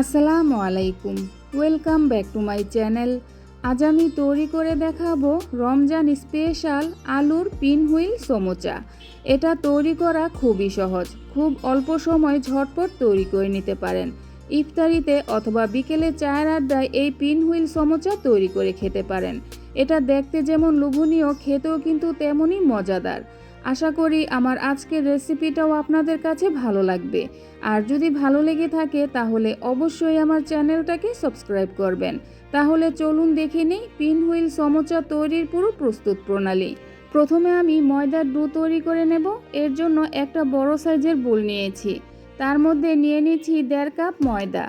আসসালামু আলাইকুম। Welcome back to my channel আজ আমি তৈরি করে দেখাবো রমজান স্পেশাল আলুর পিন হুইল সমোচা। এটা তৈরি করা খুবই সহজ। খুব অল্প সময় ঝটপট তৈরি করে নিতে পারেন। ইফতারিতে অথবা বিকেলে চায়ের আড্ডায় এই পিন হুইল সমোচা তৈরি করে খেতে পারেন। এটা দেখতে যেমন লোভনীয়, খেতেও কিন্তু তেমনই মজাদার। আশা করি আমার আজকের রেসিপিটাও আপনাদের কাছে ভালো লাগবে। আর যদি ভালো লেগে থাকে তাহলে অবশ্যই আমার চ্যানেলটাকে সাবস্ক্রাইব করবেন। তাহলে চলুন দেখে নিই পিন হুইল সমোচা তৈরির পুরো প্রস্তুত প্রণালী। প্রথমে আমি ময়দার ডো তৈরি করে নেব। এর জন্য একটা বড় সাইজের বোল নিয়েছি। তার মধ্যে নিয়ে নিচ্ছি দেড় কাপ ময়দা।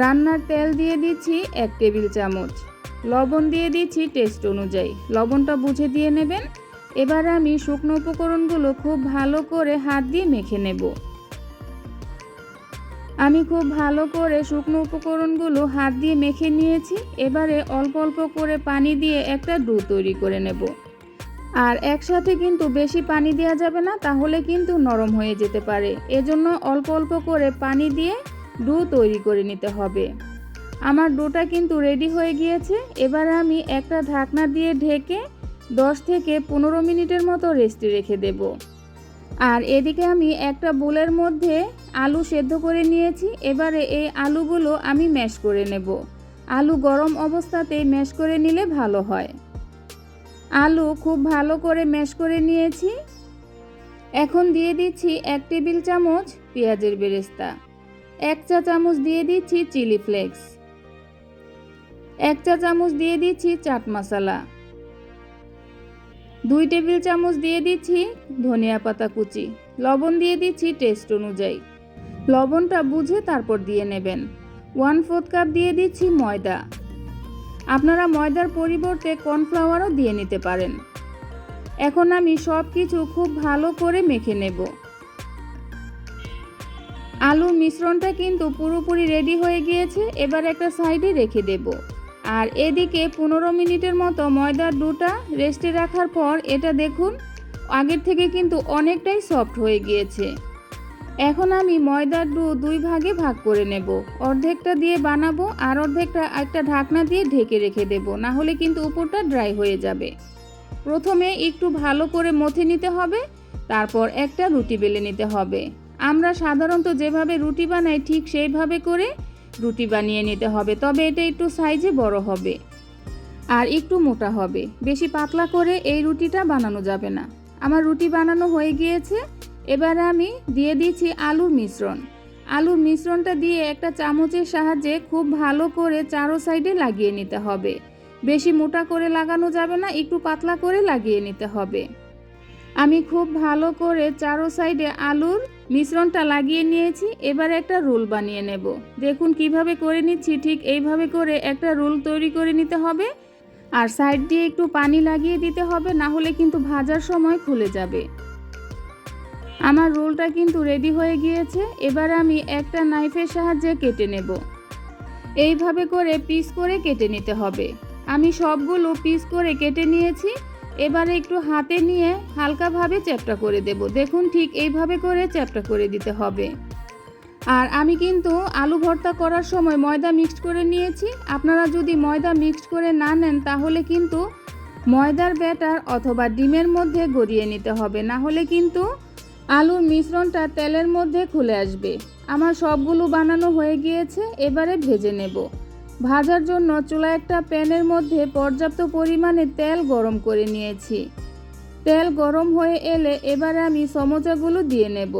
রান্নার তেল দিয়ে দিচ্ছি এক টেবিল চামচ। লবণ দিয়ে দিচ্ছি টেস্ট অনুযায়ী। লবণটা বুঝে দিয়ে নেবেন। এবার আমি শুকনো উপকরণগুলো খুব ভালো করে হাত দিয়ে মেখে নেব। আমি খুব ভালো করে শুকনো উপকরণগুলো হাত দিয়ে মেখে নিয়েছি। এবারে অল্প অল্প করে পানি দিয়ে একটা ডো তৈরি করে নেব। আর একসাথে কিন্তু বেশি পানি দেওয়া যাবে না, তাহলে কিন্তু নরম হয়ে যেতে পারে। এজন্য অল্প অল্প করে পানি দিয়ে ডো তৈরি করে নিতে হবে। আমার ডোটা কিন্তু রেডি হয়ে গিয়েছে। এবার আমি একটা ঢাকনা দিয়ে ঢেকে দশ থেকে পনেরো মিনিটের মতো রেস্টে রেখে দেব। আর এদিকে আমি একটা বোলের মধ্যে আলু সেদ্ধ করে নিয়েছি, এবারে এই আলুগুলো আমি ম্যাশ করে নেব। আলু গরম অবস্থাতেই ম্যাশ করে নিলে ভালো হয়। আলু খুব ভালো করে ম্যাশ করে নিয়েছি। এখন দিয়ে দিচ্ছি এক টেবিল চামচ পেঁয়াজের বেরেস্তা, এক চা চামচ দিয়ে দিচ্ছি চিলি ফ্লেক্স, এক চা চামচ দিয়ে দিচ্ছি চাট মশলা দুই টেবিল চামচ দিয়ে দিচ্ছি ধনিয়া পাতা কুচি। লবণ দিয়ে দিচ্ছি টেস্ট অনুযায়ী। লবণটা বুঝে তারপর দিয়ে নেবেন। ওয়ান ফোর্থ কাপ দিয়ে দিচ্ছি ময়দা। আপনারা ময়দার পরিবর্তে কর্নফ্লাওয়ারও দিয়ে নিতে পারেন। এখন আমি সব কিছু খুব ভালো করে মেখে নেব। আলুর মিশ্রণটা কিন্তু পুরোপুরি রেডি হয়ে গিয়েছে। এবার একটা সাইডে রেখে দেবো। আর এদিকে পনেরো মিনিটের মতো ময়দার ডোটা রেস্টে রাখার পর এটা দেখুন, আগের থেকে কিন্তু অনেকটাই সফট হয়ে গিয়েছে। এখন আমি ময়দার ডো দুই ভাগে ভাগ করে নেব। অর্ধেকটা দিয়ে বানাবো আর অর্ধেকটা একটা ঢাকনা দিয়ে ঢেকে রেখে দেব, না হলে কিন্তু উপরটা ড্রাই হয়ে যাবে। প্রথমে একটু ভালো করে মথে নিতে হবে, তারপর একটা রুটি বেলে নিতে হবে। আমরা সাধারণত যেভাবে রুটি বানাই ঠিক সেইভাবে করে রুটি বানিয়ে নিতে হবে, তবে এটা একটু সাইজে বড় হবে আর একটু মোটা হবে। বেশি পাতলা করে এই রুটিটা বানানো যাবে না। আমার রুটি বানানো হয়ে গিয়েছে। এবার আমি দিয়ে দিচ্ছি আলুর মিশ্রণ। আলুর মিশ্রণটা দিয়ে একটা চামচের সাহায্যে খুব ভালো করে চারো সাইডে লাগিয়ে নিতে হবে। বেশি মোটা করে লাগানো যাবে না, একটু পাতলা করে লাগিয়ে নিতে হবে। আমি খুব ভালো করে চারো সাইডে আলুর মিশ্রণটা লাগিয়ে নিয়েছি, এবার একটা রোল বানিয়ে নেব। দেখুন কীভাবে করে নিচ্ছি, ঠিক এইভাবে করে একটা রোল তৈরি করে নিতে হবে। আর সাইড দিয়ে একটু পানি লাগিয়ে দিতে হবে, না হলে কিন্তু ভাজার সময় খুলে যাবে। আমার রোলটা কিন্তু রেডি হয়ে গিয়েছে, এবার আমি একটা নাইফের সাহায্যে কেটে নেব। এইভাবে করে পিস করে কেটে নিতে হবে। আমি সবগুলো পিস করে কেটে নিয়েছি এবারে একটু হাতে নিয়ে হালকাভাবে চ্যাপটা করে দেব। দেখুন ঠিক এইভাবে করে চ্যাপটা করে দিতে হবে। আর আমি কিন্তু আলু ভর্তা করার সময় ময়দা মিক্সড করে নিয়েছি। আপনারা যদি ময়দা মিক্সড করে না নেন, তাহলে কিন্তু ময়দার ব্যাটার অথবা ডিমের মধ্যে গড়িয়ে নিতে হবে। না হলে কিন্তু আলুর মিশ্রণটা তেলের মধ্যে খুলে আসবে। আমার সবগুলো বানানো হয়ে গিয়েছে, এবারে ভেজে নেব। ভাজার জন্য চুলা একটা প্যানের মধ্যে পর্যাপ্ত পরিমাণে তেল গরম করে নিয়েছি। তেল গরম হয়ে এলে এবারে আমি সমোচাগুলো দিয়ে নেব।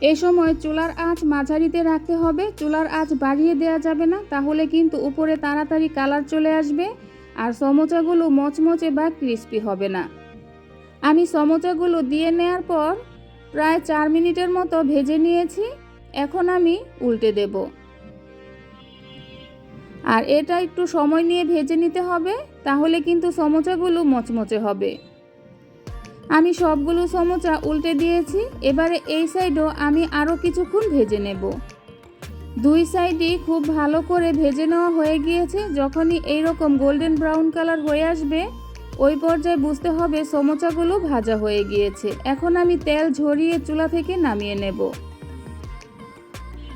এ সময় চুলার আঁচ মাঝারিতে রাখতে হবে। চুলার আঁচ বাড়িয়ে দেওয়া যাবে না, তাহলে কিন্তু উপরে তাড়াতাড়ি কালার চলে আসবে আর সমোচাগুলো মচমচে বা ক্রিস্পি হবে না। আমি সমোচাগুলো দিয়ে নেওয়ার পর প্রায় চার মিনিটের মতো ভেজে নিয়েছি। এখন আমি উল্টে দেবো। আর এটা একটু সময় নিয়ে ভেজে নিতে হবে, তাহলে কিন্তু সমোচাগুলো মচমচে হবে। আমি সবগুলো সমোচা উল্টে দিয়েছি, এবারে এই সাইডও আমি আরও কিছুক্ষণ ভেজে নেব। দুই সাইডই খুব ভালো করে ভেজে নেওয়া হয়ে গিয়েছে, যখনই এই রকম গোল্ডেন ব্রাউন কালার হয়ে আসবে, ওই পর্যায়ে বুঝতে হবে সমোচাগুলো ভাজা হয়ে গিয়েছে। এখন আমি তেল ঝরিয়ে চুলা থেকে নামিয়ে নেব।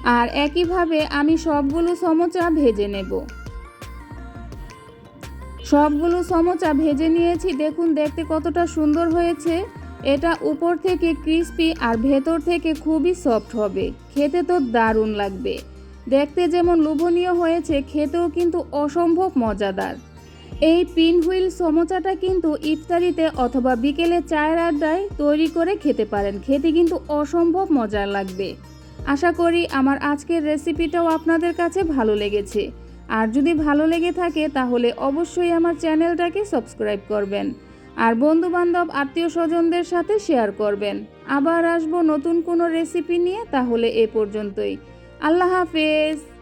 আর একইভাবে আমি সবগুলো সমোচা ভেজে নেব। সবগুলো সমোচা ভেজে নিয়েছি, দেখুন দেখতে কতটা সুন্দর হয়েছে। এটা উপর থেকে ক্রিস্পি আর ভেতর থেকে খুবই সফট হবে। খেতে তো দারুণ লাগবে। দেখতে যেমন লোভনীয় হয়েছে, খেতেও কিন্তু অসম্ভব মজাদার। এই পিন হুইল সমোচাটা কিন্তু ইফতারিতে অথবা বিকেলে চায়ের আড্ডায় তৈরি করে খেতে পারেন। খেতে কিন্তু অসম্ভব মজার লাগবে। আশা করি আমার আজকের রেসিপিটাও আপনাদের কাছে ভালো লেগেছে। আর যদি ভালো লেগে থাকে, তাহলে অবশ্যই আমার চ্যানেলটাকে সাবস্ক্রাইব করবেন। আর বন্ধু বান্ধব আত্মীয় স্বজনদের সাথে শেয়ার করবেন। আবার আসব নতুন কোনো রেসিপি নিয়ে, তাহলে এ পর্যন্তই। আল্লাহ হাফেজ।